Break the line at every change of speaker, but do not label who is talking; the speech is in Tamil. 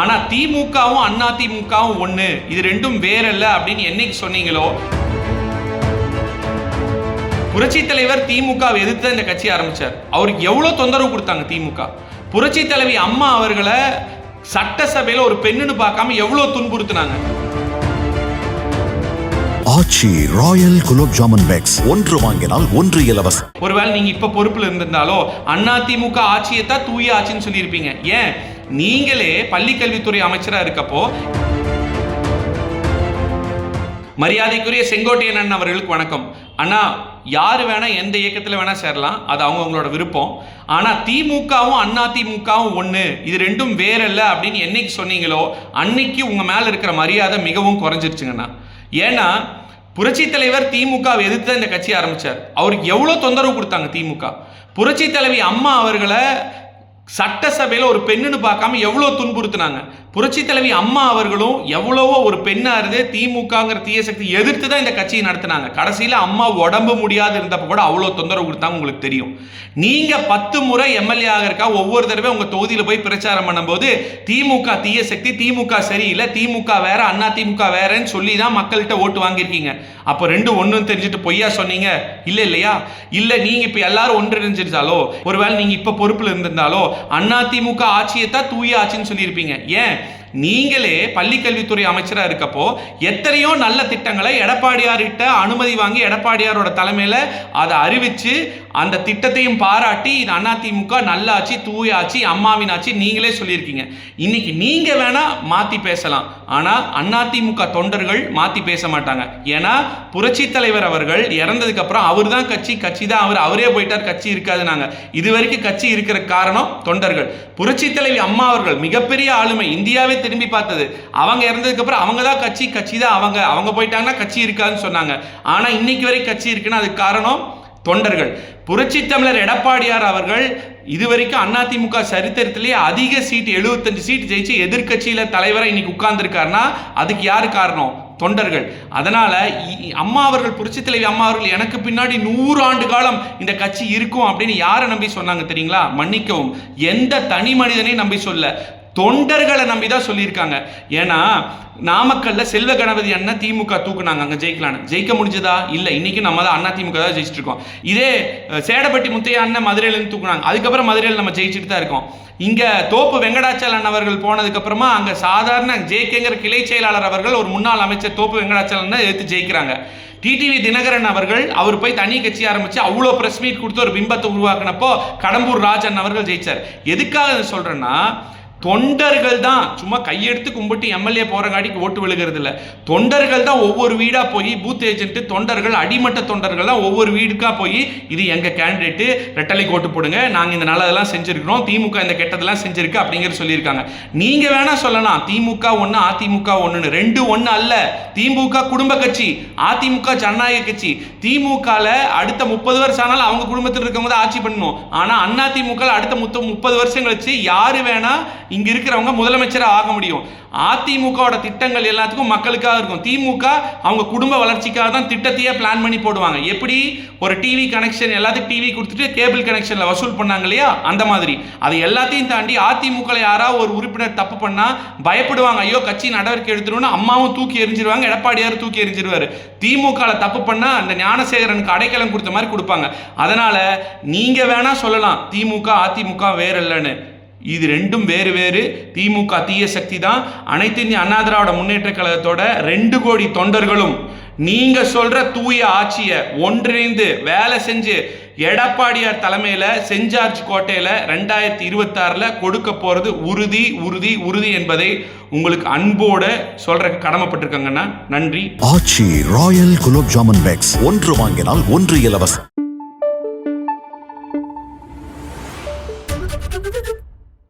ஆனா திமுகவும் அண்ணா திமுகவும் ஒண்ணு. இது ரெண்டும் வேறல்ல அப்படின்னு என்னைக்கு சொன்னீங்களோ? புரட்சி தலைவர் திமுக எதிர்த்து இந்த கட்சி ஆரம்பிச்சார். அவருக்கு எவ்வளவு தொந்தரவு கொடுத்தாங்க திமுக? புரட்சி தலைவி அம்மா அவர்களை சட்டசபையில ஒரு பெண்ணுன்னு பார்க்காம எவ்வளவு துன்புறுத்துனாங்க?
Aachi royal gulab jamun packs. ஒன்று வாங்கினால் ஒன்று இலவசம்.
ஒருவேளை நீங்க இப்ப பொறுப்புல இருந்திருந்தாலோ அண்ணா திமுக ஆட்சியை தான் தூய ஆட்சின்னு சொல்லியிருப்பீங்க. ஏன்? நீங்களே பள்ளி கல்வித்துறை அமைச்சரா இருக்கப்போ மரியாதைக்குரிய செங்கோட்டையன் அண்ணன் அவர்களுக்கு வணக்கம். அண்ணா யார் வேணா எந்த இயக்கத்தில் வேணால் சேரலாம். அது அவங்கவுங்களோட விருப்பம். ஆனா திமுகவும் அண்ணா திமுகவும் ஒன்று இது ரெண்டும் வேறல்ல அப்படின்னு என்னைக்கு சொன்னீங்களோ அன்னைக்கு உங்க மேல இருக்கிற மரியாதை மிகவும் குறைஞ்சிருச்சுங்கண்ணா ஏன்னா புரட்சி தலைவர் திமுகவை எதிர்த்து தான் இந்த கட்சி ஆரம்பிச்சார். அவருக்கு எவ்வளோ தொந்தரவு கொடுத்தாங்க திமுக. புரட்சி தலைவி அம்மா அவர்களை சட்டசபையில் ஒரு பெண்ணுன்னு பார்க்காம எவ்வளோ துன்புறுத்தினாங்க? புரட்சி தலைவி அம்மா அவர்களும் எவ்வளவோ ஒரு பெண்ணாக இருந்து திமுகங்கிற தீய சக்தி எதிர்த்து தான் இந்த கட்சியை நடத்தினாங்க. கடைசியில் அம்மா உடம்பு முடியாது இருந்தப்போ கூட அவ்வளோ தொந்தரவு கொடுத்தாங்க உங்களுக்கு தெரியும். நீங்கள் பத்து முறை எம்எல்ஏ ஆகிறக்கா ஒவ்வொரு தடவை உங்கள் தொகுதியில் போய் பிரச்சாரம் பண்ணும்போது திமுக தீய சக்தி திமுக சரியில்லை திமுக வேற அண்ணா திமுக வேறன்னு சொல்லி தான் மக்கள்கிட்ட ஓட்டு வாங்கியிருக்கீங்க. அப்போ ரெண்டு ஒன்றுன்னு தெரிஞ்சுட்டு பொய்யா சொன்னீங்க? இல்லை இல்லையா? இல்லை நீங்கள் இப்போ எல்லாரும் ஒன்றிணைஞ்சிருந்தாலோ ஒருவேளை நீங்கள் இப்போ பொறுப்பில் இருந்திருந்தாலோ அண்ணா திமுக ஆட்சியை தான் தூய ஆட்சின்னு சொல்லியிருப்பீங்க. ஏன்? நீங்களே பள்ளிக்கல்வித்துறை அமைச்சராக இருக்கப்போ எத்தனையோ நல்ல திட்டங்களை எடப்பாடியார்கிட்ட அனுமதி வாங்கி எடப்பாடியாரோட தலைமையில் அதை அறிவிச்சு அந்த திட்டத்தையும் பாராட்டி இது அதிமுக நல்லாச்சு தூயாச்சு தூய அம்மாவின் நீங்களே சொல்லியிருக்கீங்க. இன்னைக்கு நீங்க வேணா மாத்தி பேசலாம். ஆனா அதிமுக தொண்டர்கள் மாத்தி பேச மாட்டாங்க. ஏன்னா புரட்சி தலைவர் அவர்கள் இறந்ததுக்கு அப்புறம் அவர் தான் கட்சி கட்சி தான் அவர் அவரே போயிட்டார் கட்சி இருக்காது இது வரைக்கும் கட்சி இருக்கிற காரணம் தொண்டர்கள். புரட்சி தலைவி அம்மா அவர்கள் மிகப்பெரிய ஆளுமை இந்தியாவே திரும்பி பார்த்தது. அவங்க இறந்ததுக்கு அப்புறம் அவங்க தான் கட்சி கட்சி தான் அவங்க. அவங்க போயிட்டாங்கன்னா கட்சி இருக்காதுன்னு சொன்னாங்க. ஆனா இன்னைக்கு வரை கட்சி இருக்குன்னு அதுக்கு காரணம் தொண்டர்கள். புரட்சி தமிழர் எடப்பாடியார் அவர்கள் இதுவரைக்கும் அதிமுக சரித்திரத்திலேயே அதிக சீட் 75 சீட் ஜெயிச்சு எதிர்கட்சியில தலைவரை இன்னைக்கு உட்கார்ந்துருக்காருன்னா அதுக்கு யார் காரணம்? தொண்டர்கள். அதனால அம்மா அவர்கள் புரட்சி தலைவி அம்மா அவர்கள் எனக்கு பின்னாடி நூறு ஆண்டு காலம் இந்த கட்சி இருக்கும் அப்படின்னு யாரை நம்பி சொன்னாங்க தெரியுங்களா? மன்னிக்கவும். எந்த தனி மனிதனையும் நம்பி சொல்ல. தொண்டர்களை நம்பி தான் சொல்லியிருக்காங்க. ஏன்னா நாமக்கல்ல செல்வ கணபதி அண்ணன் திமுக தூக்குனாங்க அங்கே ஜெயிக்கலான்னு. ஜெயிக்க முடிஞ்சதா? இல்லை. இன்னைக்கு நம்ம தான் அண்ணா திமுக தான் ஜெயிச்சுட்டு இருக்கோம் இதே சேடப்பட்டி முத்தையா அண்ணன் மதுரையிலேருந்து தூக்குனாங்க. அதுக்கப்புறம் மதுரையில் நம்ம ஜெயிச்சுட்டு தான் இருக்கோம். இங்கே தோப்பு வெங்கடாச்சலன் அவர்கள் போனதுக்கப்புறமா அங்கே சாதாரண ஜேகேங்கிற கிளை செயலாளர் அவர்கள் ஒரு முன்னாள் அமைச்சர் தோப்பு வெங்கடாச்சலன் எடுத்து ஜெயிக்கிறாங்க. டிடிவி தினகரன் அவர்கள் அவர் போய் தனி கட்சி ஆரம்பித்து அவ்வளோ ப்ரெஸ் மீட் கொடுத்து ஒரு பிம்பத்தை உருவாக்குனப்போ கடம்பூர் ராஜன் அவர்கள் ஜெயிச்சார். எதுக்காக சொல்கிறேன்னா தொண்டர்கள் தான் சும்மா கையெடுத்து கும்பிட்டு எம்எல்ஏ போறங்காட்டிக்கு ஓட்டு விழுகிறது இல்ல தொண்டர்கள் தான் ஒவ்வொரு வீடா போய் பூத் ஏஜென்ட் தொண்டர்கள் அடிமட்ட தொண்டர்கள் தான் ஒவ்வொரு வீடுக்கா போய் இது எங்க கேண்டிடேட்டு ரெட்டலை ஓட்டு போடுங்க நாங்க இந்த நல்லதெல்லாம் செஞ்சிருக்கிறோம் திமுக இந்த கெட்டதெல்லாம் செஞ்சிருக்கு அப்படிங்கிற சொல்லியிருக்காங்க. நீங்க வேணா சொல்லலாம் திமுக ஒண்ணு அதிமுக ஒண்ணுன்னு. ரெண்டு ஒன்று அல்ல திமுக குடும்ப கட்சி அதிமுக ஜனநாயக கட்சி. திமுகவில் அடுத்த முப்பது வருஷம் ஆனாலும் அவங்க குடும்பத்தில் இருக்கவங்க தான் ஆட்சி பண்ணணும். ஆனா அண்ணா அடுத்த முப்பது வருஷம் கழிச்சு யாரு வேணா இங்க இருக்கிறவங்க முதலமைச்சராக ஆக முடியும். அதிமுகவோட திட்டங்கள் எல்லாத்துக்கும் மக்களுக்காக இருக்கும். திமுக அவங்க குடும்ப வளர்ச்சிக்காக தான் திட்டத்தையே பிளான் பண்ணி போடுவாங்க. எப்படி? ஒரு டிவி கனெக்ஷன் எல்லாத்துக்கும் டிவி கொடுத்துட்டு கேபிள் கனெக்ஷன்ல வசூல் பண்ணாங்க இல்லையா? அந்த மாதிரி. அது எல்லாத்தையும் தாண்டி அதிமுக யாராவது ஒரு உறுப்பினர் தப்பு பண்ணா பயப்படுவாங்க. ஐயோ கட்சி நடவடிக்கை எடுத்துருவோம்னு அம்மாவும் தூக்கி எரிஞ்சிருவாங்க எடப்பாடியார் தூக்கி எரிஞ்சிருவாரு திமுக தப்பு பண்ணா அந்த ஞானசேகரனுக்கு அடைக்கலம் கொடுத்த மாதிரி கொடுப்பாங்க. அதனால நீங்க வேணா சொல்லலாம். திமுக அதிமுக வேற இல்லைன்னு. இது ரெண்டும் வேறு வேறு. திமுக தீய சக்தி தான். அனைத்து இந்திய அண்ணா திராவிட முன்னேற்ற கழகத்தோட ரெண்டு கோடி தொண்டர்களும் நீங்க சொல்ற தூய ஆட்சியை ஒன்றிணைந்து வேலை செஞ்சு எடப்பாடியார் தலைமையில செஞ்சார்ஜ் கோட்டையில ரெண்டாயிரத்தி இருபத்தாறுல கொடுக்க போறது உறுதி உறுதி உறுதி என்பதை உங்களுக்கு அன்போட சொல்ற கடமைப்பட்டிருக்காங்கன்னா நன்றி.
ஆட்சி ராயல் குலோப் ஜாமுன் பேக்ஸ். ஒன்று வாங்கினால் ஒன்று இலவசம்.